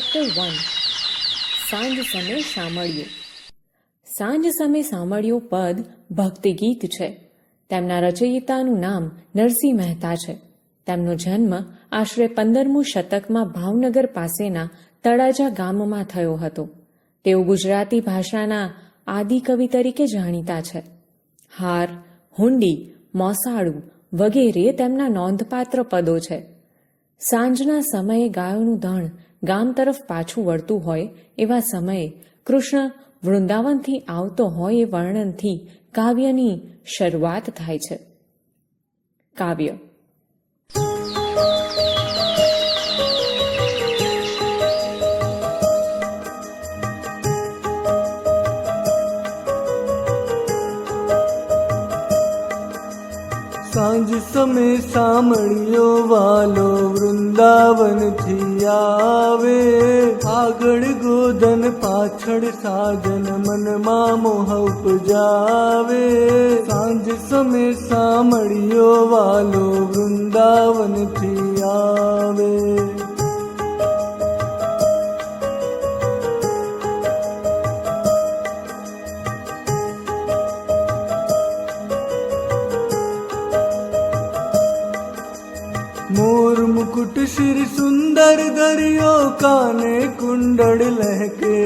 Chapter one સાંજ સમે સાંભળ્યું. સાંજ સમે સાંભળ્યું પદ ભક્તિ ગીત છે. તેમના રચયિતાનું નામ નરસિંહ મહેતા છે. તેમનો જન્મ આશરે પંદરમું શતકમાં ભાવનગર પાસેના તળાજા ગામમાં થયો હતો. તેઓ ગુજરાતી ભાષાના આદિકવિ તરીકે જાણીતા છે. હાર, હુંડી, મોસાળું વગેરે તેમના નોંધપાત્ર પદો છે. સાંજના સમયે ગાયોનું ધણ ગામ તરફ પાછું વળતું હોય એવા સમયે કૃષ્ણ વૃંદાવનથી આવતો હોય એ વર્ણનથી કાવ્યની શરૂઆત થાય છે. કાવ્ય સાંજ સમે સાંભળ્યો વાલો વૃંદાવનથી આવે. આગળ ગોધન, પાછળ સાજન, મનમાં મોહ ઉપજાવે. સાંજ સમે સાંભળ્યો વાલો વૃંદાવનથી આવે. ફૂટ શ્રી સુંદર દરિયો કાને કુંડળ લહેકે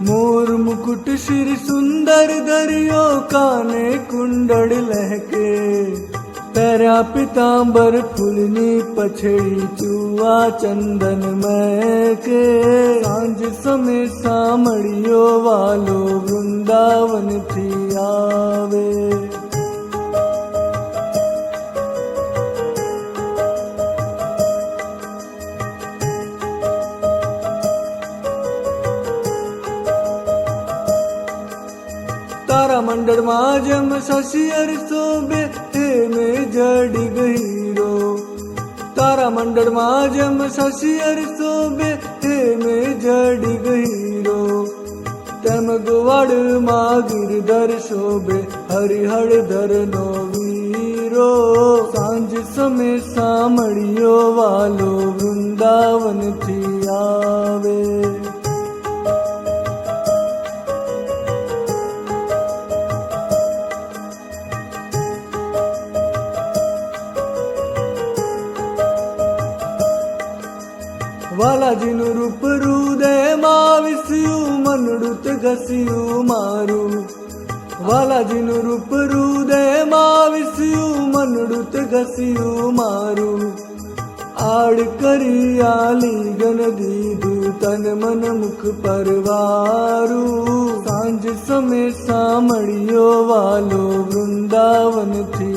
મોર મુકુટ શ્રી સુંદર દરિયો કાને કુંડળ લહેકે તારા પિતાંબર ફૂલની પછડી ચુવા ચંદન મહેકે સાંજ સમે સામળિયો વાલો વૃંદાવનથી આવે તારા મંડળમાં જેમ શશિયર શોભે તે મેં જડી ગહીરો. તારા મંડળમાં જેમ શશિયર શોભે તે મેં જડી ગહીરો. તેમ ગોવાડમાં ગિરધર શોભે હરિહળધર નો વીરો સાંજ સમે સામળિયો વાલો વૃંદાવનથી આવે. વાલાજીનું રૂપ હૃદયમાં વિસ્યું, મનડુત ઘસ્યું મારું. વાલાજીનું રૂપ હૃદયમાં વિસ્યું, મનડુત ઘસ્યું મારું. આડ કરી આલી ગન દીધું, તન મન મુખ પરવારું સાંજ સમે સામળિયો વાલો વૃંદાવનથી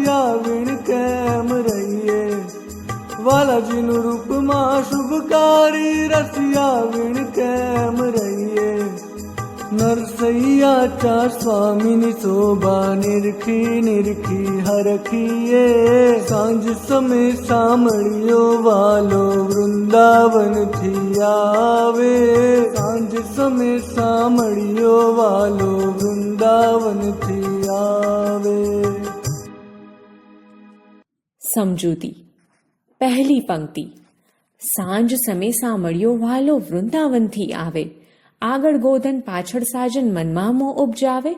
શુભકારી રસિયા વીણ કેમ રહીએ વાલાજીનું રૂપમાં શુભકારી રસિયા વીણ કેમ રહીએ નરસૈયા ચા સ્વામીની શોભા નિરખી નિરખી હરખીએ સાંજ સમે સાંભળ્યો વાલો વૃંદાવનથી આવે સાંજ સમે સાંભળ્યો વાલો વૃંદાવનથી આવે સમજૂતી. પહેલી પંક્તિ. સાંજ સમે સાંભળ્યો વાલો વૃંદાવનથી આવે. આગળ ગોધન પાછળ સાજન મનમાં મોં ઉપજાવે.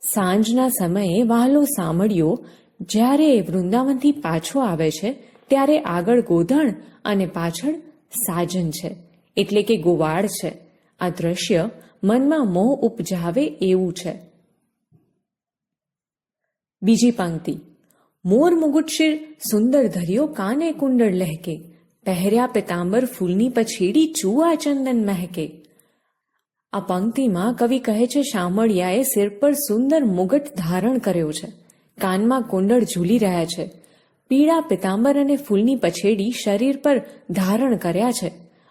સાંજના સમયે વાલો સાંભળ્યો, જ્યારે વૃંદાવનથી પાછો આવે છે, ત્યારે આગળ ગોધણ અને પાછળ સાજન છે. એટલે કે ગોવાળ છે. આ દ્રશ્ય મનમાં મોહ ઉપજાવે એવું છે. બીજી પંક્તિ. મોર મુગુટશિર સુંદર ધર્યો કાને કુંડળ લહેકે? પહેર્યા પિતાંબર ફૂલની પછેડી ચૂઆ ચંદન મહેકે? આ પંક્તિમાં કવિ કહે છે, શામળિયાએ સિર પર સુંદર મુગટ ધારણ કર્યો છે. કાનમાં કુંડળ ઝૂલી રહ્યા છે. પીળા પિતાંબર અને ફૂલની પછેડી શરીર પર ધારણ કર્યા છે.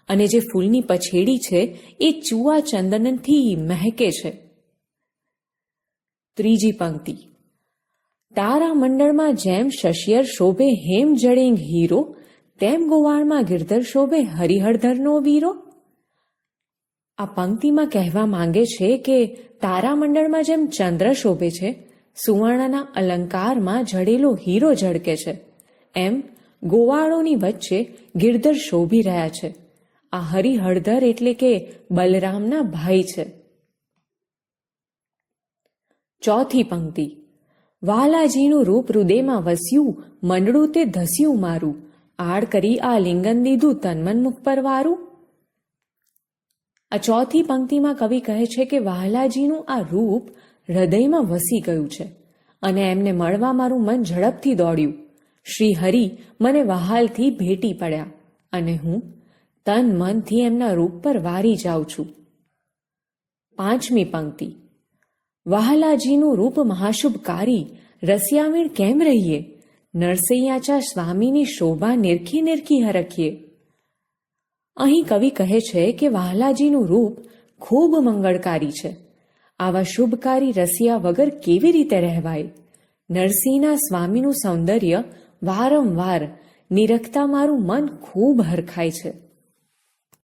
અને જે ફૂલની પછેડી છે, એ ચૂવા ચંદનથી મહેકે છે. ત્રીજી પંક્તિ. તારા મંડળમાં જેમ શશિયર શોભે હેમ જડેંગ હીરો, તેમ ગોવાળમાં ગિરધર શોભે હરિહરધરનો વીરો? આ પંક્તિમાં કહેવા માંગે છે કે તારામંડળમાં જેમ ચંદ્ર શોભે છે, સુવર્ણના અલંકારમાં જડેલો હીરો ઝળકે છે. એમ ગોવાળોની વચ્ચે ગિરધર શોભી રહ્યા છે. આ હરિહળધર એટલે કે બલરામના ભાઈ છે. ચોથી પંક્તિ. વાલાજીનું રૂપ હૃદયમાં વસ્યું, મંડળું તે ધસ્યું મારું. આડ કરી આ લિંગન દીધું તન્મન મુખ પર વારું. આ ચોથી પંક્તિમાં કવિ કહે છે કે વાલાજીનું આ રૂપ હૃદયમાં વસી ગયું છે અને એમને મળવા મારું મન ઝડપથી દોડ્યું. શ્રી હરિ મને વહાલથી ભેટી પડ્યા અને હું તન મનથી એમના રૂપ પર વારી જાઉં છું. પાંચમી પંક્તિ. વહાલાજીનું રૂપ મહાશુભકારી રસિયાવીણ કેમ રહીએ? નરસૈયાચા સ્વામીની શોભા નિરખી નિરખી હરખીએ. અહીં કવિ કહે છે કે વહાલાજીનું રૂપ ખૂબ મંગળકારી છે. આવા શુભકારી રસિયા વગર કેવી રીતે રહેવાય? નરસિંહના સ્વામીનું સૌંદર્ય વારંવાર, નિરખતા મારું મન ખૂબ હરખાય છે.